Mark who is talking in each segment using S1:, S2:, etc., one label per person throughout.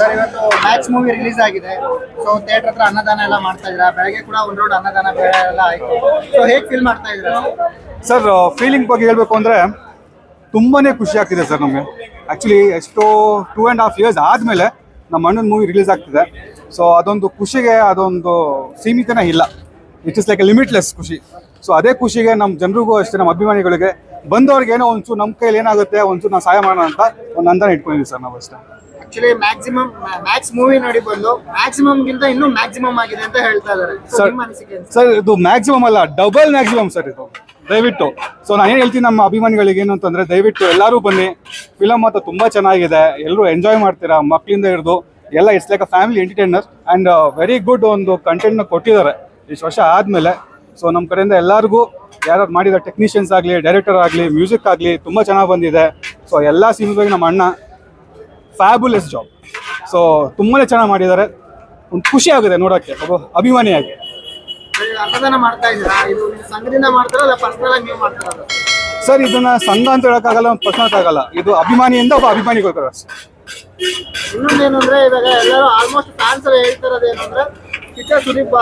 S1: Sir, ಇವತ್ತು match movie release ಆಗಿದೆ. So theatre ಹತ್ರ ಅನ್ನದಾನ ಎಲ್ಲ ಮಾಡ್ತಾ ಇದ್ರ ಬೆಳಗ್ಗೆ ಕೂಡ ಒಂದ್ ರೌಂಡ್ ಅನ್ನದಾನ ಎಲ್ಲ ಆಯ್ತು. ಸೊ ಹೇಗ್ ಫೀಲ್ ಮಾಡ್ತಾ ಇದ್ರ
S2: ಸರ್ ಫೀಲಿಂಗ್ ಬಗ್ಗೆ ಹೇಳಬೇಕು ಅಂದರೆ ತುಂಬಾನೇ ಖುಷಿ ಆಗ್ತಿದೆ ಸರ್ ನಮಗೆ. ಆ್ಯಕ್ಚುಲಿ ಎಷ್ಟೋ ಟೂ ಆ್ಯಂಡ್ ಹಾಫ್ ಇಯರ್ಸ್ ಆದಮೇಲೆ ನಮ್ಮ ಅಣ್ಣನ ಮೂವಿ ರಿಲೀಸ್ ಆಗ್ತಿದೆ. ಸೊ ಅದೊಂದು ಖುಷಿಗೆ ಅದೊಂದು ಸೀಮಿತನೇ ಇಲ್ಲ. ಇಟ್ ಇಸ್ ಲೈಕ್ ಲಿಮಿಟ್ಲೆಸ್ ಖುಷಿ. ಸೊ ಅದೇ ಖುಷಿಗೆ ನಮ್ಮ ಜನರಿಗೂ ಅಷ್ಟೇ ನಮ್ಮ ಅಭಿಮಾನಿಗಳಿಗೆ ಬಂದವ್ರಿಗೆ ಏನೋ ಒಂಚೂರು ನಮ್ಮ ಕೈಯಲ್ಲಿ ಏನಾಗುತ್ತೆ ಒಂಚೂರು ನಾವು ಸಹಾಯ ಮಾಡೋಣ ಅಂತ ಒಂದು ಅಂದಾನ ಇಟ್ಕೊಂಡಿದ್ದೀವಿ ಸರ್ ನಾವು ಅಷ್ಟೇ.
S1: ಆಕ್ಚುಲಿ ಮ್ಯಾಕ್ಸಿಮಮ್ ಮ್ಯಾಕ್ಸ್ ಮೂವಿ ನೋಡಿ ಬಂದು ಮ್ಯಾಕ್ಸಿಮಮ್ ಗಿಂತ ಇನ್ನೂ ಮ್ಯಾಕ್ಸಿಮಮ್ ಆಗಿದೆ ಅಂತ ಹೇಳ್ತಾ ಇದ್ದಾರೆ. So
S2: Sir.
S1: ನಿಮ್ಮ ಅನಿಸಿಕೆ ಏನು?
S2: ಸರ್ ಇದು ಮ್ಯಾಕ್ಸಿಮಮ್ ಅಲ್ಲ ಡಬಲ್ ಮ್ಯಾಕ್ಸಿಮಮ್ ಸರ್ ಇದು. ದಯವಿಟ್ಟು. ಸೊ ನಾನು ಏನು ಹೇಳ್ತೀನಿ ನಮ್ಮ ಅಭಿಮಾನಿಗಳಿಗೆ ಏನು ಅಂತಂದ್ರೆ ದಯವಿಟ್ಟು ಎಲ್ಲರೂ ಬನ್ನಿ. ಫಿಲಮ್ ಮಾತ್ರ ತುಂಬಾ ಚೆನ್ನಾಗಿದೆ. ಎಲ್ಲರೂ ಎಂಜಾಯ್ ಮಾಡ್ತೀರಾ ಮಕ್ಕಳಿಂದ ಹಿಡಿದು ಎಲ್ಲ it's like a family entertainer and very good ಒಂದು ಕಂಟೆಂಟ್ನ ಕೊಟ್ಟಿದ್ದಾರೆ. ಇಷ್ಟು ವರ್ಷ ಆದಮೇಲೆ ಸೊ ನಮ್ಮ ಕಡೆಯಿಂದ ಎಲ್ಲರಿಗೂ ಯಾರು ಮಾಡಿದ ಟೆಕ್ನಿಷಿಯನ್ಸ್ ಆಗಲಿ ಡೈರೆಕ್ಟರ್ ಆಗಲಿ ಮ್ಯೂಸಿಕ್ ಆಗಲಿ ತುಂಬ ಚೆನ್ನಾಗಿ ಬಂದಿದೆ. ಸೊ ಎಲ್ಲ ಸಿನಿಮಾಗೆ ನಮ್ಮ ಅಣ್ಣ ಫ್ಯಾಬುಲೆಸ್ ಜಾಬ್ ಸೊ ತುಂಬಾ ಚೆನ್ನಾಗಿ ಮಾಡಿದ್ದಾರೆ. ಒಂದು ಖುಷಿ ಆಗುತ್ತೆ ನೋಡೋಕ್ಕೆ ಒಬ್ಬ ಅಭಿಮಾನಿಯಾಗಿ
S1: ಸರ್,
S2: ಇದನ್ನ ಸಂಘ ಅಂತ ಹೇಳೋಕ್ಕಾಗಲ್ಲ ಪರ್ಸನಲ್ ಆಗಲ್ಲ ಇದು ಅಭಿಮಾನಿಯಿಂದ ಒಬ್ಬ ಅಭಿಮಾನಿಗೋಸ್ಕರ.
S1: ಇನ್ನೊಂದೇನು ಅಂದ್ರೆ ಇವಾಗ ಎಲ್ಲರೂ ಆಲ್ಮೋಸ್ಟ್ ಫ್ಯಾನ್ಸ್ ಹೇಳ್ತಿರೋದೇನು ಹೇಳ್ತಾ ಅಂದ್ರೆ ಕಿಚ್ಚ ಸುದೀಪ್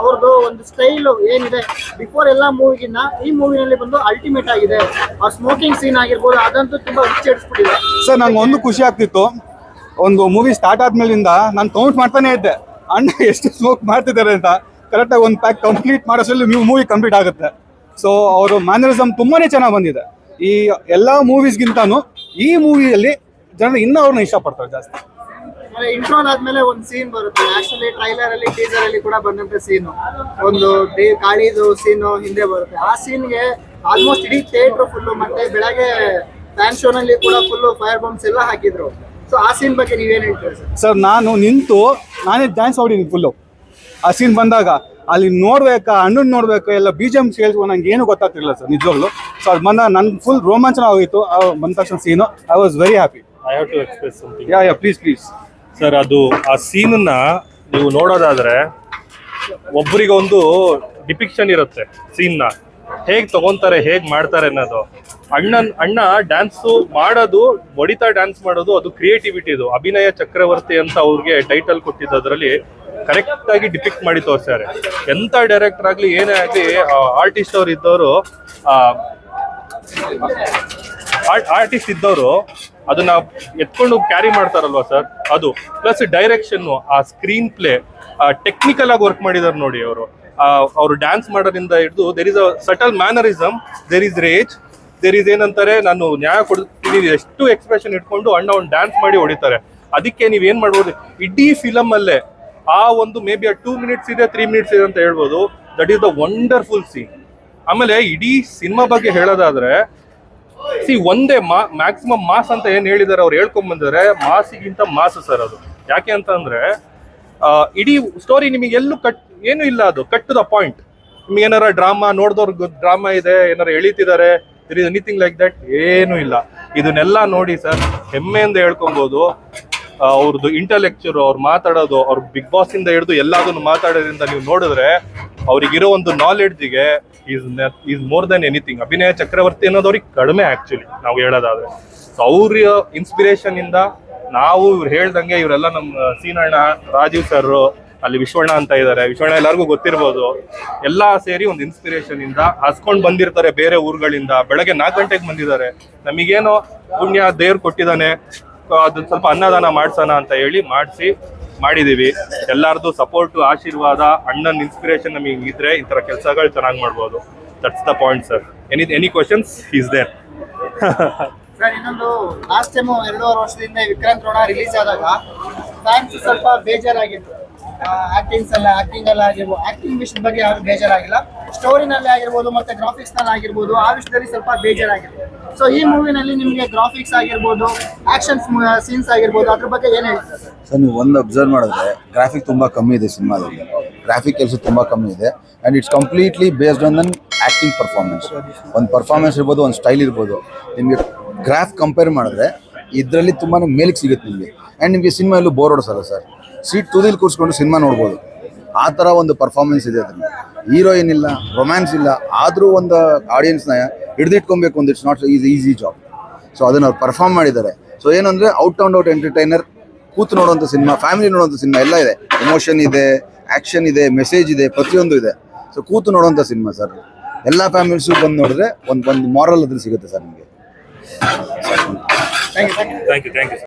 S1: ಅವ್ರದ್ದು ಒಂದು ಸ್ಟೈಲು ಏನಿದೆ ಬಿಫೋರ್ ಎಲ್ಲ ಮೂವಿಗಿನ್ನ ಈ ಮೂವಿನಲ್ಲಿ ಬಂದು ಅಲ್ಟಿಮೇಟ್ ಆಗಿದೆ. ಆ ಸ್ಮೋಕಿಂಗ್ ಸೀನ್ ಆಗಿರ್ಬೋದು, ಅದಂತೂ ತುಂಬಾ ಹುಚ್ಚಿಡಿಸ್ಬಿಟ್ಟಿದೆ
S2: ಸರ್, ನಂಗೆ ಒಂದು ಖುಷಿ ಆಗ್ತಿತ್ತು. ಒಂದು ಮೂವಿ ಸ್ಟಾರ್ಟ್ ಆದ್ಮೇಲಿಂದ ನಾನು ಕೌಂಟ್ ಮಾಡ್ತಾನೆ ಇದ್ದೆ. ಅಣ್ಣ, ಎಷ್ಟು ಸ್ಮೋಕ್ ಮಾಡ್ತಿದ್ದಾರೆ ಅಂತ. ಕರೆಕ್ಟಾಗಿ ಒಂದು ಪ್ಯಾಕ್ ಕಂಪ್ಲೀಟ್ ಮಾಡೋಷ್ಟರಲ್ಲಿ ನೀವು ಮೂವಿ ಕಂಪ್ಲೀಟ್ ಆಗುತ್ತೆ. ಸೊ ಅವರು ಮ್ಯಾನರಿಸಮ್ ತುಂಬಾನೇ ಚೆನ್ನಾಗಿ ಬಂದಿದೆ. ಈ ಎಲ್ಲ ಮೂವೀಸ್ಗಿಂತಾನು ಈ ಮೂವಿಯಲ್ಲಿ ಜನ ಇನ್ನೂ ಅವ್ರನ್ನ ಇಷ್ಟಪಡ್ತಾರೆ ಜಾಸ್ತಿ.
S1: ಆಮೇಲೆ ಇಂಟ್ರೋಲ್ ಆದ್ಮೇಲೆ ಒಂದು ಸೀನ್ ಬರುತ್ತೆ. ಆಕ್ಚುಲಿ ಟ್ರೈಲರ್ ಅಲ್ಲಿ ಟೀಸರ್ ಅಲ್ಲಿ ಕೂಡ ಬಂದಂತ ಸೀನು ಒಂದು ಗಾಳಿದು ಕಾಳಿದು ಸೀನು ಹಿಂದೆ ಬರುತ್ತೆ. ಆ ಸೀನ್ಗೆ ಆಲ್ಮೋಸ್ಟ್ ಇಡೀ ಥಿಯೇಟರ್ ಫುಲ್ಲು ಮತ್ತೆ ಬೆಳಗ್ಗೆ ಫ್ಯಾನ್ ಶೋನಲ್ಲಿ ಕೂಡ ಫುಲ್ಲು ಫೈರ್ ಬಾಂಬ್ಸ್ ಎಲ್ಲ ಹಾಕಿದ್ರು. ಸೊ ಆ ಸೀನ್ ಬಗ್ಗೆ ನೀವೇನ್ ಹೇಳ್ತೀರಾ ಸರ್?
S2: ಸರ್ ನಾನು ನಿಂತು ನಾನೇ ಡ್ಯಾನ್ಸ್ ಮಾಡಿದ್ದೀನಿ ಫುಲ್ಲು ಆ ಸೀನ್ ಬಂದಾಗ ಅಲ್ಲಿ ನೋಡ್ಬೇಕಾ ಅಣ್ಣನ್ ನೋಡ್ಬೇಕು ಎಲ್ಲ ಬಿ ಜಿ ಎಂ ಕೇಳಿಸ್ಕೊಂಡು ನಂಗೆ ಏನು ಗೊತ್ತಾಗ್ತಿಲ್ಲ ಸರ್ ನಿಜವಾಗ್ಲು. ಸೊ ಅದು ಬಂದಾಗ ನನ್ಗೆ ಫುಲ್ ರೋಮಾಂಚನ ಹೋಗಿತ್ತು. ಆ ಬಂದ ತಕ್ಷಣ scene I was very happy
S3: I have to express something
S2: yeah yeah please please
S3: sir ಅದು ಆ ಸೀನನ್ನ ನೀವು ನೋಡೋದಾದ್ರೆ ಒಬ್ಬರಿಗೊಂದು ಡಿಪಿಕ್ಷನ್ ಇರುತ್ತೆ ಸೀನ್ನ ಹೇಗೆ ತಗೊಂತಾರೆ, ಹೇಗೆ ಮಾಡ್ತಾರೆ ಅನ್ನೋದು. ಅಣ್ಣನ್, ಅಣ್ಣ ಡ್ಯಾನ್ಸು ಮಾಡೋದು ಬಡಿತಾ ಡ್ಯಾನ್ಸ್ ಮಾಡೋದು, ಅದು ಕ್ರಿಯೇಟಿವಿಟಿದು ಅಭಿನಯ ಚಕ್ರವರ್ತಿ ಅಂತ ಅವ್ರಿಗೆ ಟೈಟಲ್ ಕೊಟ್ಟಿದ್ದು ಅದರಲ್ಲಿ ಕರೆಕ್ಟ್ ಆಗಿ ಡಿಪಿಕ್ಟ್ ಮಾಡಿ ತೋರಿಸ್ತಾರೆ ಎಂತ ಡೈರೆಕ್ಟರ್ ಆಗಲಿ, ಏನೇ ಆಗಲಿ ಆರ್ಟಿಸ್ಟ್ ಅವ್ರು ಇದ್ದವರು ಆರ್ಟಿಸ್ಟ್ ಇದ್ದವರು ಅದನ್ನ ಎತ್ಕೊಂಡು ಕ್ಯಾರಿ ಮಾಡ್ತಾರಲ್ವಾ ಸರ್ ಅದು. ಪ್ಲಸ್ ಡೈರೆಕ್ಷನ್ ಆ ಸ್ಕ್ರೀನ್ ಪ್ಲೇ ಟೆಕ್ನಿಕಲ್ ಆಗಿ ವರ್ಕ್ ಮಾಡಿದಾರೆ ನೋಡಿ ಅವರು. ಅವರು ಡ್ಯಾನ್ಸ್ ಮಾಡೋದ್ರಿಂದ ಹಿಡಿದು there is a subtle mannerism there is rage there is ಏನಂತಾರೆ, ನಾನು ನ್ಯಾಯ ಕೊಡ್ತೀನಿ, ಎಷ್ಟು ಎಕ್ಸ್ಪ್ರೆಷನ್ ಇಟ್ಕೊಂಡು ಅಣ್ಣ ಒಂದು ಡ್ಯಾನ್ಸ್ ಮಾಡಿ ಹೊಡಿತಾರೆ. ಅದಕ್ಕೆ ನೀವು ಏನು ಮಾಡ್ಬೋದು? ಇಡೀ ಫಿಲಮ್ ಅಲ್ಲೇ ಆ ಒಂದು ಮೇ ಬಿ ಆ ಟೂ ಮಿನಿಟ್ಸ್ ಇದೆ ತ್ರೀ ಮಿನಿಟ್ಸ್ ಇದೆ ಅಂತ ಹೇಳ್ಬೋದು. That is the wonderful scene ಆಮೇಲೆ ಇಡೀ ಸಿನಿಮಾ ಬಗ್ಗೆ ಹೇಳೋದಾದ್ರೆ ಸಿ ಒಂದೇ ಮಾ ಮ್ಯಾಕ್ಸಿಮಮ್ ಮಾಸ್ ಅಂತ ಏನು ಹೇಳಿದ್ದಾರೆ ಅವ್ರು ಹೇಳ್ಕೊಂಡ್ ಬಂದಿದ್ದಾರೆ ಮಾಸಿಗಿಂತ ಮಾಸ್ ಸರ್ ಅದು. ಯಾಕೆ ಅಂತ ಅಂದರೆ ಇಡೀ ಸ್ಟೋರಿ ನಿಮಗೆ ಎಲ್ಲೂ ಕಟ್ ಏನು ಇಲ್ಲ ಅದು ಕಟ್ ಟು ದ ಪಾಯಿಂಟ್ ನಿಮ್ಗೆ ಏನಾರ ಡ್ರಾಮಾ ನೋಡಿದವ್ರಿಗೆ ಡ್ರಾಮಾ ಇದೆ, ಏನಾರ ಎಳಿತಿದ್ದಾರೆ ಇರ್ ಇಸ್ ಎನಿಥಿಂಗ್ ಲೈಕ್ ದಟ್ ಏನೂ ಇಲ್ಲ. ಇದನ್ನೆಲ್ಲ ನೋಡಿ ಸರ್ ಹೆಮ್ಮೆಯಿಂದ ಹೇಳ್ಕೊಬೋದು. ಅವ್ರದ್ದು ಇಂಟೆಲೆಕ್ಚರ್ ಅವ್ರು ಮಾತಾಡೋದು, ಅವ್ರ ಬಿಗ್ ಬಾಸ್ ಇಂದ ಹಿಡಿದು ಎಲ್ಲದನ್ನು ಮಾತಾಡೋದ್ರಿಂದ ನೀವು ನೋಡಿದ್ರೆ, ಅವ್ರಿಗಿರೋ ಒಂದು ನಾಲೆಡ್ಜಿಗೆ is is more than anything ಅಭಿನಯ ಚಕ್ರವರ್ತಿ ಅನ್ನೋದು ಅವ್ರಿಗೆ ಕಡಿಮೆ ಆಕ್ಚುಲಿ ನಾವು ಹೇಳೋದಾದ್ರೆ. ಸೊ ಅವ್ರ ಇನ್ಸ್ಪಿರೇಷನ್ ಇಂದ ನಾವು ಇವ್ರು ಹೇಳ್ದಂಗೆ ಇವರೆಲ್ಲ ನಮ್ಮ ಸೀನಣ್ಣ ರಾಜೀವ್ ಸರ್ ಅಲ್ಲಿ ವಿಶ್ವಣ್ಣ ಅಂತ ಇದ್ದಾರೆ ವಿಶ್ವಣ್ಣ ಎಲ್ಲರಿಗೂ ಗೊತ್ತಿರ್ಬೋದು. ಎಲ್ಲ ಸೇರಿ ಒಂದು ಇನ್ಸ್ಪಿರೇಷನ್ ಇಂದ ಹಸ್ಕೊಂಡ್ ಬಂದಿರ್ತಾರೆ ಬೇರೆ ಊರುಗಳಿಂದ. ಬೆಳಗ್ಗೆ ನಾಲ್ಕು ಗಂಟೆಗೆ ಬಂದಿದ್ದಾರೆ. ನಮಗೇನೋ ಪುಣ್ಯ ದೇವ್ರು ಕೊಟ್ಟಿದ್ದಾನೆ. ಅದು ಸ್ವಲ್ಪ ಅನ್ನದಾನ ಮಾಡ್ಸೋಣ ಅಂತ ಹೇಳಿ ಮಾಡಿಸಿ ಮಾಡಿದೀವಿ. ಎಲ್ಲರದು ಸಪೋರ್ಟ್ ಆಶೀರ್ವಾದ, ಅಣ್ಣನ ಇನ್ಸ್ಪಿರೇಷನ್ ನಮಗೆ ಇದ್ರೆ ಈ ತರ ಕೆಲಸಗಳು ಚೆನ್ನಾಗಿ ಮಾಡ್ಬೋದು. That's the point sir any any questions is there
S1: sir ಇನ್ನೊಂದು ಲಾಸ್ಟ್ ಟೈಮ್ ಎರಡೂವರೆ ವರ್ಷದಿಂದ ವಿಕ್ರಾಂತ್ ರೋಣ ರಿಲೀಸ್ ಆದಾಗ ಫ್ಯಾನ್ಸ್ ಸ್ವಲ್ಪ ಬೇಜಾರಾಗಿತ್ತು. ಆಕ್ಟಿಂಗ್ಸ್ ಎಲ್ಲ ಆಕ್ಟಿಂಗ್ ಎಲ್ಲ ಆಗಿರ್ಬೋದು. ಆಕ್ಟಿಂಗ್ ವಿಷಯದ ಬಗ್ಗೆ ಯಾರು ಬೇಜಾರಾಗಿಲ್ಲ. ಸ್ಟೋರಿನಲ್ಲಿ ಆಗಿರ್ಬೋದು ಮತ್ತೆ ಗ್ರಾಫಿಕ್ಸ್ನಲ್ಲಿ ಆಗಿರ್ಬೋದು. ಆ ವಿಷಯದಲ್ಲಿ ಸ್ವಲ್ಪ ಬೇಜಾರಾಗಿದೆ. ಸೊ ಈ ಮೂವಿನಲ್ಲಿ ನಿಮಗೆ ಗ್ರಾಫಿಕ್ಸ್ ಆಗಿರ್ಬೋದು ಆಕ್ಷನ್ ಸೀನ್ಸ್ ಆಗಿರ್ಬೋದು, ಅದ್ರ ಬಗ್ಗೆ ಏನ್ ಹೇಳ್ತಾರೆ? ಸರ್,
S4: ನೀವು ಒಂದು ಅಬ್ಸರ್ವ್ ಮಾಡಿದ್ರೆ ಗ್ರಾಫಿಕ್ ತುಂಬಾ ಕಮ್ಮಿ ಇದೆ ಸಿನಿಮಾದಲ್ಲಿ. ಗ್ರಾಫಿಕ್ ಕೆಲಸ ತುಂಬಾ ಕಮ್ಮಿ ಇದೆ. And it's completely based on than acting performance ಒಂದು ಪರ್ಫಾರ್ಮೆನ್ಸ್ ಇರ್ಬೋದು, ಒಂದು ಸ್ಟೈಲ್ ಇರ್ಬೋದು. ನಿಮಗೆ ಗ್ರಾಫ್ ಕಂಪೇರ್ ಮಾಡಿದ್ರೆ ಇದರಲ್ಲಿ ತುಂಬಾ ಮೇಲಿಗೆ ಸಿಗುತ್ತೆ ನಿಮಗೆ. ಆ್ಯಂಡ್ ನಿಮಗೆ ಸಿನಿಮಾ ಎಲ್ಲೂ ಬೋರ್ ಹೊಡಿಸಲ್ಲ ಸರ್. ಸೀಟ್ ತುದಿಲಿ ಕೂರಿಸ್ಕೊಂಡು ಸಿನಿಮಾ ನೋಡ್ಬೋದು. ಆ ಥರ ಒಂದು ಪರ್ಫಾರ್ಮೆನ್ಸ್ ಇದೆ ಅದರಲ್ಲಿ. ಹೀರೋಯಿನ್ ಇಲ್ಲ ರೊಮ್ಯಾನ್ಸ್ ಇಲ್ಲ ಆದರೂ ಒಂದು ಆಡಿಯನ್ಸ್ನ ಹಿಡಿದಿಟ್ಕೊಬೇಕು ಒಂದು it's not is easy job so ಅದನ್ನು ಅವ್ರು ಪರ್ಫಾರ್ಮ್ ಮಾಡಿದ್ದಾರೆ. ಸೊ ಏನಂದರೆ ಔಟ್ ಆ್ಯಂಡ್ ಔಟ್ ಎಂಟರ್ಟೈನರ್ ಕೂತು ನೋಡೋಂಥ ಸಿನಿಮಾ ಫ್ಯಾಮಿಲಿ ನೋಡೋಂಥ ಸಿನಿಮಾ ಎಲ್ಲ ಇದೆ. ಎಮೋಷನ್ ಇದೆ ಆ್ಯಕ್ಷನ್ ಇದೆ ಮೆಸೇಜ್ ಇದೆ ಪ್ರತಿಯೊಂದು ಇದೆ. ಸೊ ಕೂತು ನೋಡೋಂಥ ಸಿನಿಮಾ ಸರ್. ಎಲ್ಲ ಫ್ಯಾಮಿಲೀಸು ಬಂದು ನೋಡಿದ್ರೆ ಒಂದು ಒಂದು ಮಾರಲ್ ಅದ್ರಲ್ಲಿ ಸಿಗುತ್ತೆ ಸರ್ ನಿಮಗೆ.
S1: Thank you thank you
S3: thank you thank you